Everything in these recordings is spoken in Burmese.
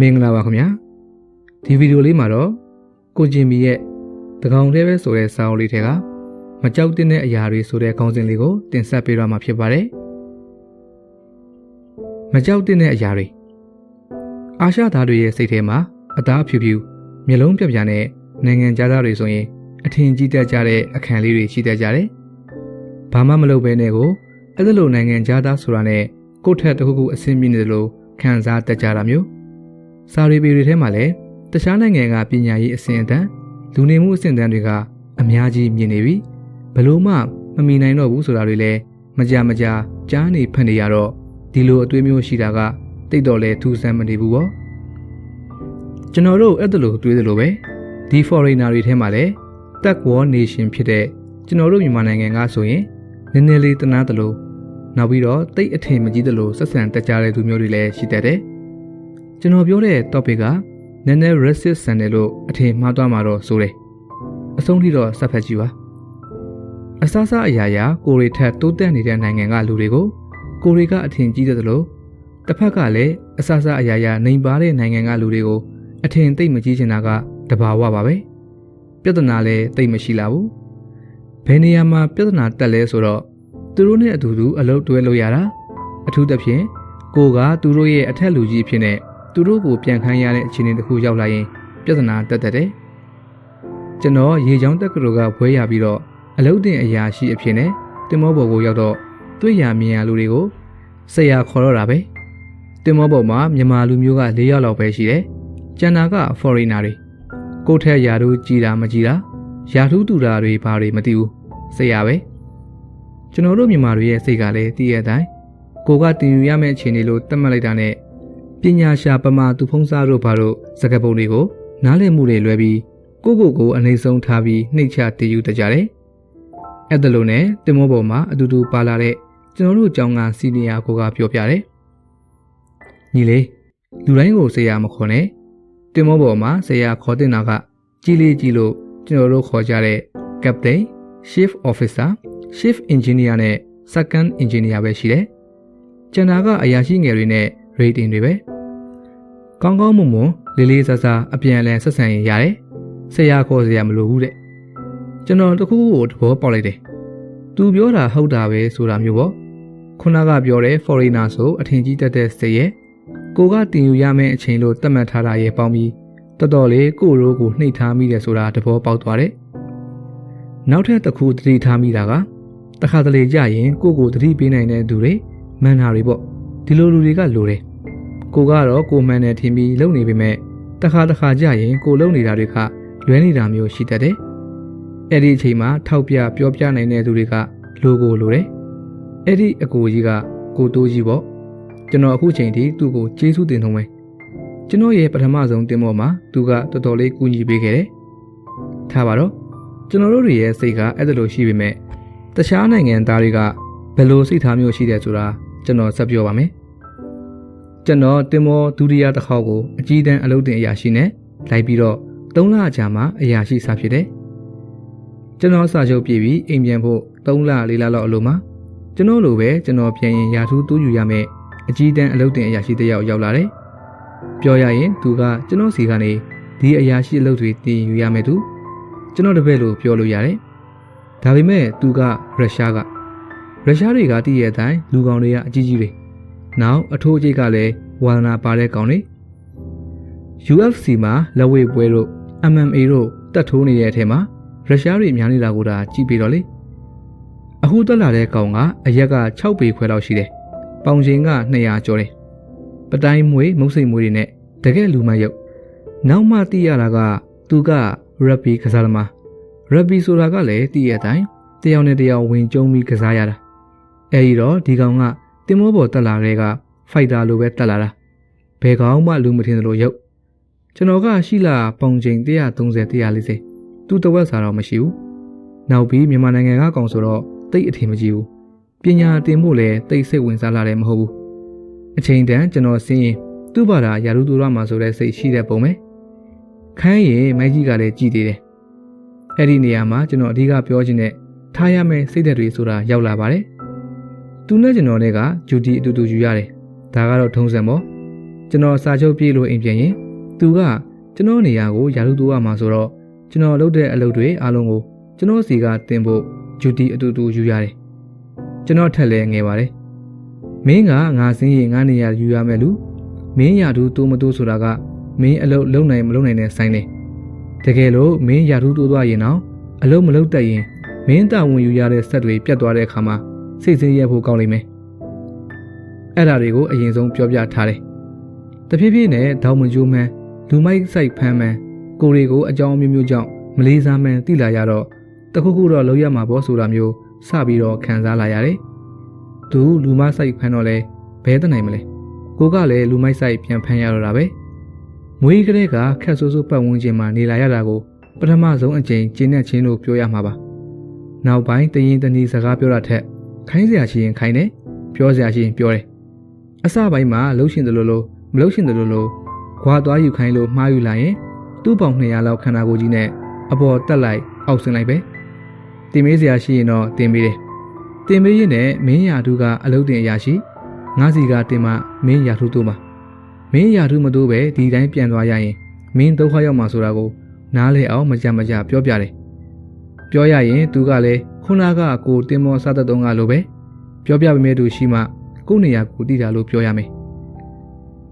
မင်္ဂလာပါခင်ဗျာဒီဗီဒီယိုလေးမှာတော့ကိုဂျင်မီရဲ့တကောင်တည်းပဲဆိုတဲ့စာအုပ်လေးထဲကမကြောက်တဲ့အရာတွေဆိုတဲ့ခေါင်းစဉ်လေးကိုတင်ဆက်ပေးတော့မှာဖြစ်ပါတယ်မကြောက်တဲ့အရာတွေအာရှသားတွေရဲ့စိတ်ထဲမှာအသားဖြူဖြူမျက်လုံးပြပြနဲ့နိုင်ငံသားတွေဆိုရင်အထင်ကြီးတတ်ကြတဲ့အခန်းလေးတွေရှိတတ်ကြတယ်ဘာမှမလုပ်ဘဲနဲ့ကိုအဲ့ဒါလိုနိုင်ငံသားဆိုတာနဲ့ကိုယ့်ထက်တစ်ခုခုအဆင့်မြင့်နေတယ်လို့ခံစားတတ်ကြတာမျိုး စာရီပေတွေထဲမှာလည်းတခြားနိုင်ငံကပညာရေးအဆင့်အတန်းလူနေမှုအဆင့်အတန်းတွေကအများကြီးမြင်နေပြီဘလို့မှမမီနိုင်တော့ဘူးဆိုတာတွေလည်းမကြမကြာကြားနေဖတ်နေရတော့ဒီလိုအသွေးမျိုးရှိတာကတိတ်တော်လဲထူးဆန်းမနေဘူးပေါ့ကျွန်တော်တို့အဲ့ဒါလိုတွေးသလိုပဲဒီ foreigner တွေထဲမှာလည်း tech war nation ဖြစ်တဲ့ကျွန်တော်တို့မြန်မာနိုင်ငံကဆိုရင်နည်းနည်းလေးတနာသလိုနောက်ပြီးတော့တိတ်အထင်မကြီးသလိုဆက်ဆံတက်ကြတဲ့သူမျိုးတွေလည်းရှိတတ်တယ်။ ကျွန်တော်ပြောတဲ့ topic ကနည်းနည်း racist ဆန်တယ်လို့အထင်မှားသွားမှာတော့ဆိုတယ်။အဆုံးထိတော့ဆက်ဖက်ကြည့်ပါ။အစစအရာရာကိုရီထက်တိုးတက်နေတဲ့နိုင်ငံကလူတွေကိုကိုရီကအထင်ကြီးတဲ့သလိုတစ်ဖက်ကလည်းအစစအရာရာနိုင်ပါတဲ့နိုင်ငံကလူတွေကိုအထင်သိမ့်မကြီးချင်တာကတဘာဝပါပဲ။ပြဿနာလည်းသိမ့်မရှိလာဘူး။ဘယ်နေရာမှာပြဿနာတက်လဲဆိုတော့သူတို့နဲ့အတူတူအလုပ်တွဲလို့ရတာအထူးသဖြင့်ကိုကသူတို့ရဲ့အထက်လူကြီးဖြစ်နေ သူတို့ကိုပြန်ခိုင်းရတဲ့အခြေအနေတစ်ခုရောက်လာရင်ပြဿနာတက်တက်တယ်ကျွန်တော်ရေချောင်းတက္ကသိုလ်ကဘွဲရပြီးတော့အလုပ်တင်အရာရှိအဖြစ်နဲ့တင်မောဘော်ကိုရောက်တော့တွေ့ရမြင်ရလူတွေကိုဆရာခေါ်တော့တာပဲတင်မောဘော်မှာမြန်မာလူမျိုးက၄ယောက်လောက်ပဲရှိတယ်ကျန်တာက foreigner တွေကိုယ့်ထက်ယာတို့ကြည်တာမကြည်တာယာထူးတူတာတွေဘာတွေမသိဘူးဆရာပဲကျွန်တော်တို့မြန်မာတွေရဲ့စိတ်ကလည်းတည်ရတဲ့အတိုင်းကိုကတင်ယူရမယ့်အခြေအနေလို့သတ်မှတ်လိုက်တာနဲ့ ပညာရှာပမာသူဖုံးစားတို့ဘာတို့စကားပုံတွေကိုနားလည်မှုတွေလွဲပြီးကိုကိုကိုအနေဆုံးထားပြီးနှိတ်ချတည်ယူတကြတယ်။အဲ့ဒါလို့နဲ့တင်မောပေါ်မှာအတူတူပါလာတဲ့ကျွန်တော်တို့အကြောင်းကစီနီယာကိုကပြောပြတယ်။ညီလေးလူတိုင်းကိုဆရာမခေါ်နဲ့တင်မောပေါ်မှာဆရာခေါ်တင်တာကကြီးလေးကြီးလို့ကျွန်တော်တို့ခေါ်ကြတဲ့ captain chief officer shift engineer နဲ့ second engineer ပဲရှိတယ်။ကျန်တာကအရာရှိငယ်တွေနဲ့ rating တွေပဲ။ကောင်းကောင်းမွန်မွန်လေးလေးစားစားအပြန်အလှန်ဆက်ဆံရင်ရတယ်။ဆရာခေါ်စရာမလိုဘူးတဲ့။ကျွန်တော်တခုခုကိုသဘောပေါက်လိုက်တယ်။ "तू ပြောတာဟုတ်တာပဲဆိုတာမျိုးပေါ့။ခုနကပြောတဲ့ foreigner ဆိုအထင်ကြီးတတ်တဲ့စိတ်ရဲ့ကိုကတင်ယူရမယ့်အချိန်လို့သတ်မှတ်ထားတာရဲ့ပေါင်းပြီးတော်တော်လေးကိုရိုးကိုနှိပ်ထားမိတယ်ဆိုတာသဘောပေါက်သွားတယ်။နောက်ထပ်တစ်ခုသတိထားမိတာကတခါတလေကြရင်ကိုကိုတတိပေးနိုင်တဲ့သူတွေမန်နာတွေပေါ့ဒီလိုလူတွေကလိုတယ် ကိုကတော့ကိုမှန်တယ်ထင်ပြီးလုပ်နေပေမဲ့တခါတခါကြရင်ကိုလုပ်နေတာတွေကလွဲနေတာမျိုးရှိတတ်တယ်အဲ့ဒီအချိန်မှာထောက်ပြပြောပြနိုင်တဲ့သူတွေကလိုကိုလိုတယ်အဲ့ဒီအကိုကြီးကကိုတိုးကြီးပေါ့ကျွန်တော်အခုချိန်ထိသူ့ကိုကျေးဇူးတင်ဆုံးပဲကျွန်တော်ရဲ့ပထမဆုံးတင်မောမှာသူကတော်တော်လေးကူညီပေးခဲ့တယ်ထားပါတော့ကျွန်တော်တို့တွေရဲ့စိတ်ကအဲ့ဒါလိုရှိပေမဲ့တခြားနိုင်ငံသားတွေကဘယ်လိုစိတ်ထားမျိုးရှိတယ်ဆိုတာကျွန်တော်ဆက်ပြောပါမယ်။ ကျွန်တော်တင်မောဒုတိယတစ်ခေါက်ကိုအကြီးတန်းအလုပ်တင်အရာရှိနဲ့လိုက်ပြီးတော့၃လအကြာမှာအရာရှိစားဖြစ်တယ်။ကျွန်တော်စာချုပ်ပြည့်ပြီးအိမ်ပြန်ဖို့၃လ၄လလောက်အလိုမှာကျွန်တော်လိုပဲကျွန်တော်ပြန်ရင်ရာထူးတိုးယူရမယ်အကြီးတန်းအလုပ်တင်အရာရှိတစ်ယောက်ရောက်လာတယ်။ပြောရရင်သူကကျွန်တော်စီကနေဒီအရာရှိအလုပ်တွေတင်ယူရမယ်သူကျွန်တော်တပည့်လို့ပြောလို့ရတယ်။ဒါပေမဲ့သူကရုရှားကရုရှားတွေကတည်ရဲ့အတိုင်းလူကောင်တွေကအကြီးကြီးတွေ နောက်အထိုးအကျိတ်ကလည်းဝါသနာပါတဲ့ကောင်တွေ UFC မှာလက်ဝဲပွဲတို့ MMA တို့တက်ထိုးနေတဲ့အထက်မှာရုရှားတွေများနေတာကိုဒါကြည့်ပြီးတော့လေအခုတက်လာတဲ့ကောင်ကအရက်က6ပေခွဲလောက်ရှိတယ်ပေါင်ချိန်က200ကျော်တယ်ပတိုင်းမွေမုတ်စိတ်မွေတွေနဲ့တကယ်လူမရုပ်နောက်မှသိရတာကသူကရက်ဘီကစားသမားရက်ဘီဆိုတာကလည်းတည်ရဲ့အတိုင်းတယောက်နဲ့တယောက်ဝင်ကျုံပြီးကစားရတာအဲဒီတော့ဒီကောင်က တင်မောပေါ်တက်လာတဲ့ကဖိုက်တာလိုပဲတက်လာတာဘယ်ကောင်မှလူမထင်သလိုရုပ်ကျွန်တော်ကရှိလာပုံချိန်130 140သူ့တဝက်စာတော့မရှိဘူးနောက်ပြီးမြန်မာနိုင်ငံကကောင်ဆိုတော့တိတ်အထင်မကြီးဘူးပညာတင်ဖို့လည်းတိတ်စိတ်ဝင်စားလာတယ်မဟုတ်ဘူးအချိန်တန်ကျွန်တော်စင်းရင်သူ့ဘာသာရာထူးတူရမှာဆိုတဲ့စိတ်ရှိတဲ့ပုံပဲခန်းရင်မိုက်ကြီးကလည်းကြည်သေးတယ်အဲ့ဒီနေရာမှာကျွန်တော်အဓိကပြောချင်တဲ့ထားရမယ့်စိတ်သက်တွေဆိုတာရောက်လာပါတယ်။ သူနဲ့ကျွန်တော်နဲ့ကဂျူတီအတူတူယူရတယ်။ဒါကတော့ထုံးစံပေါ့။ကျွန်တော်စာချုပ်ပြေးလို့အိမ်ပြန်ရင်သူကကျွန်တော်နေရာကိုယာရုတိုးရမှာဆိုတော့ကျွန်တော်လုပ်တဲ့အလုပ်တွေအားလုံးကိုကျွန်တော်စီကတင်ဖို့ဂျူတီအတူတူယူရတယ်ကျွန်တော်ထက်လဲငယ်ပါတယ်မင်းကငါစင်းရင်ငါနေရာယူရမယ်လူမင်းယာထူးတိုးမတိုးဆိုတာကမင်းအလုပ်လုံနိုင်မလုံနိုင်တဲ့ဆိုင်နေတကယ်လို့မင်းယာထူးတိုးသွားရင်တော့အလုပ်မလုပ်တတ်ရင်မင်းတာဝန်ယူရတဲ့ဆက်တွေပြတ်သွားတဲ့အခါမှာ စိတ်ဆင်းရဲဖို့ကောင်းလိမ့်မယ်အဲ့ဒါတွေကိုအရင်ဆုံးပြောပြထားတယ်တဖြည်းဖြည်းနဲ့ဒေါင်မကျိုးမှန်းလူမိုက်ဆိုင်ဖမ်းမှန်းကိုတွေကိုအကြောင်းမျိုးမျိုးကြောင့်မလေးစားမှန်းသိလာရတော့တခုခုတော့လောက်ရမှာပေါ့ဆိုတာမျိုးစပြီးတော့ခံစားလာရတယ်။သူလူမဆိုင်ဖမ်းတော့လဲဘဲတနိုင်မလဲ။ကိုကလည်းလူမိုက်ဆိုင်ပြန်ဖမ်းရတော့တာပဲ။မွေးကလေးကခက်ဆိုးဆိုးပတ်ဝန်းကျင်မှာနေလာရတာကိုပထမဆုံးအကြိမ်ကျင်းနဲ့ချင်းလို့ပြောရမှာပါ။နောက်ပိုင်းတရင်တနည်းစကားပြောတာထက် ခိုင်းစရာရှိရင်ခိုင်းတယ်ပြောစရာရှိရင်ပြောတယ်။အစပိုင်းမှာလှုပ်ရှင်တယ်လို့လို့မလှုပ်ရှင်တယ်လို့လို့ခွာသွားယူခိုင်းလို့မှားယူလာရင်သူ့ပေါင်200လောက်ခန္ဓာကိုယ်ကြီးနဲ့အပေါ်တက်လိုက်အောက်ဆင်းလိုက်ပဲတင်မေးစရာရှိရင်တော့တင်မေးတယ်တင်မေးရင်လည်းမင်းယာထုကအလုတ်တင်အရာရှိငါးစီကတင်မမင်းယာထုတို့မှာမင်းယာထုမတို့ပဲဒီတိုင်းပြန်သွားရရင်မင်းဒုက္ခရောက်မှာဆိုတာကိုနားလေအောင်မကြမကြပြောပြတယ်ပြောရရင်သူကလည်း ခုနကကိုတင်မောစားတဲ့တုံးကလိုပဲပြောပြပေးမဲ့သူရှိမှကိုယ့်နေရာကိုတည်တာလို့ပြောရမယ်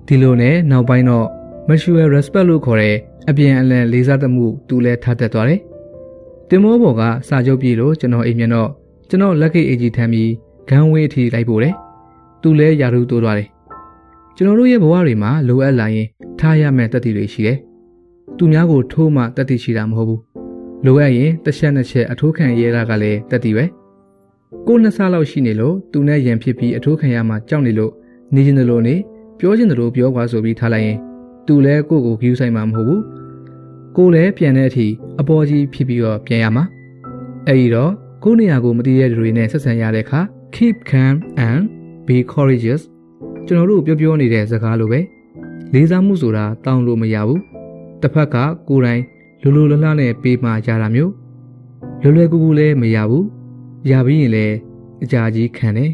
ဒီလိုနဲ့နောက်ပိုင်းတော့ mutual respect လို့ခေါ်တဲ့အပြန်အလှန်လေးစားသမှုသူလည်းထားသက်သွားတယ်။တင်မောဘော်ကစာချုပ်ပြေလို့ကျွန်တော်အိမ်မြန်တော့ကျွန်တော်လက်ခိတ်အေဂျီထမ်းပြီးဂန်းဝေးအထိလိုက်ပို့တယ်။သူလည်းယာရုတိုးသွားတယ်။ကျွန်တော်တို့ရဲ့ဘဝတွေမှာလိုအပ်လာရင်ထားရမယ့်တတိတွေရှိတယ်။သူများကိုထိုးမှတတိရှိတာမဟုတ်ဘူး။ လိုအပ်ရင်တစ်ချက်နှစ်ချက်အထိုးခံရဲတာကလည်းတတိပဲ။ကိုနှစ်ဆလောက်ရှိနေလို့သူနဲ့ရန်ဖြစ်ပြီးအထိုးခံရမှကြောက်နေလို့နေချင်တယ်လို့နေပြောချင်တယ်လို့ပြောကွာဆိုပြီးထားလိုက်ရင်သူလည်းကိုယ့်ကိုဂယူးဆိုင်မှာမဟုတ်ဘူးကိုလည်းပြန်တဲ့အထိအပေါ်ကြီးဖြစ်ပြီးတော့ပြန်ရမှာအဲ့ဒီတော့ကိုယ့်နေရာကိုမတည်ရတဲ့တွေနဲ့ဆက်ဆံရတဲ့အခါ keep calm and be courageous ကျွန်တော်တို့ပြောပြောနေတဲ့စကားလိုပဲလေးစားမှုဆိုတာတောင်းလို့မရဘူးတစ်ဖက်ကကိုယ်တိုင် လူလူလလနဲ့ပေးမှကြတာမျိုးလွယ်လွယ်ကူကူလည်းမရဘူးရပြီးရင်လည်းအကြာကြီးခံတယ်